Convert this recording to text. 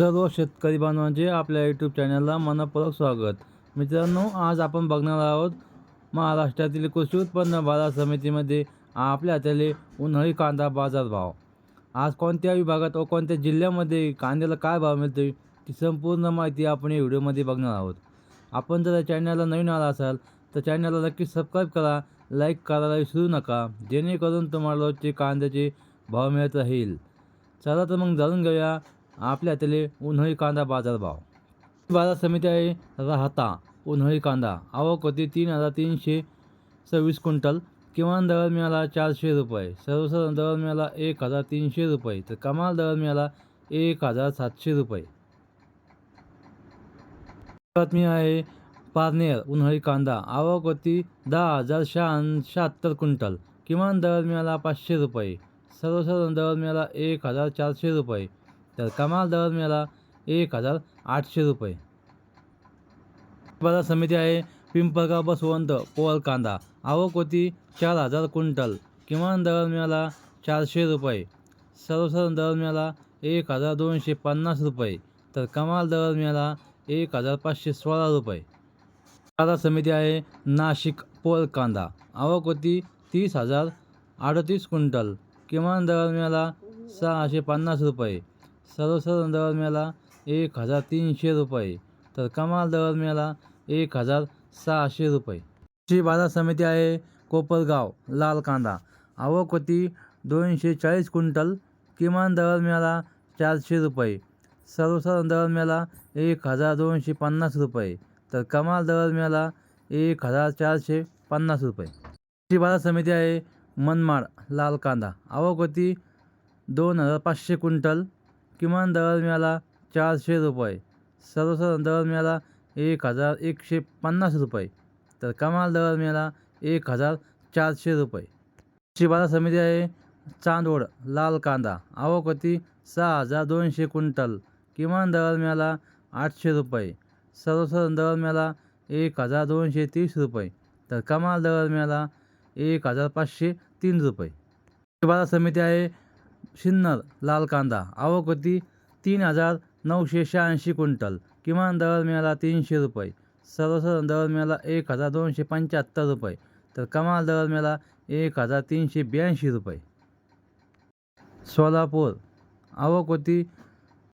सर्व शेतकरी बांधवांचे आपल्या यूट्यूब चॅनलला मनपूर्वक स्वागत. मित्रांनो आज आपण बघणार आहोत महाराष्ट्रातील कृषी उत्पन्न बाजार समितीमध्ये आपल्या त्याले उन्हाळी कांदा बाजार भाव. आज कोणत्या विभागात व कोणत्या जिल्ह्यामध्ये कांद्याला काय भाव मिळतो ती संपूर्ण माहिती आपण या व्हिडिओमध्ये बघणार आहोत. आपण जर चॅनलला नवीन आला असाल तर चॅनलला नक्की सबस्क्राईब करा लाईक करायला विसरू नका जेणेकरून तुम्हाला रोजचे कांद्याचे भाव मिळत राहील. चला तर मग जाणून घेऊया आपल्यातील उन्हाळी कांदा बाजारभाव बाजार समिती आहे राहता उन्हाळी कांदा. आवक होती तीन हजार तीनशे सव्वीस क्विंटल. किमान दर मिळाला चारशे रुपये. सर्वसाधारण दर मिळाला एक हजार तीनशे रुपये. तर कमाल दर मिळाला एक हजार सातशे रुपये. बातमी आहे पारनेर उन्हाळी कांदा. आवक होती दहा हजार शहान शहात्तर क्विंटल. किमान दर मिळाला पाचशे रुपये. सर्वसाधारण दर मिळाला एक हजार चारशे रुपये. तर कमाल दर मिळाला. एक हजार आठशे रुपये. बाजार समिती आहे पिंपळगाव बसवंत पोल कांदा आवक होती चार हजार क्विंटल. किमान दर मिळाला चारशे रुपये. सर्वसाधारण दर मिळाला एक हजार दोनशे पन्नास रुपये. तर कमाल दर मिळाला एक हजार पाचशे सोळा रुपये. बाजार समिती आहे नाशिक पोल कांदा आवक होती तीस हजार अडतीस क्विंटल. किमान दर मिळाला सहाशे पन्नास रुपये. सर्वसाधारण दर मिळाला एक हजार तीनशे रुपये. तर कमाल दर मिळाला एक हजार सहाशे रुपये. कृषी बाजार समिती आहे कोपरगाव लाल कांदा. आवक होती दोनशे चाळीस क्विंटल. किमान दर मिळाला चारशे रुपये. सर्वसाधारण दर मिळाला एक हजार दोनशे पन्नास रुपये. तर कमाल दर मिळाला एक हजार चारशे पन्नास रुपये. कृषी बाजार समिती आहे मनमाड लाल कांदा. आवक होती दोन हजार पाचशे क्विंटल. किमान दर मिळाला चारशे रुपये. सर्वसाधारण दर मिळाला एक हजार एकशे पन्नास रुपये. तर कमाल दर मिळाला एक हजार चारशे रुपये. शिबारा बाजार समिती आहे चांदोड लाल कांदा. आवक सहा हजार दोनशे क्विंटल. किमान दर मिळाला आठशे रुपये. सर्वसाधारण दर मिळाला एक हजार दोनशे तीस रुपये. तर कमाल दर मिळाला एक हजार पाचशे तीन रुपये. शिबारा बाजार समिती आहे सिन्नर लाल कांदा. आवक होती तीन हजार नऊशे शहाऐंशी क्विंटल. किमान दर मिळाला तीनशे रुपये. सर्वसाधारण दर मिळाला एक हजार दोनशे पंच्याहत्तर रुपये. तर कमाल दर मिळाला एक हजार तीनशे ब्याऐंशी रुपये. सोलापूर. आवक होती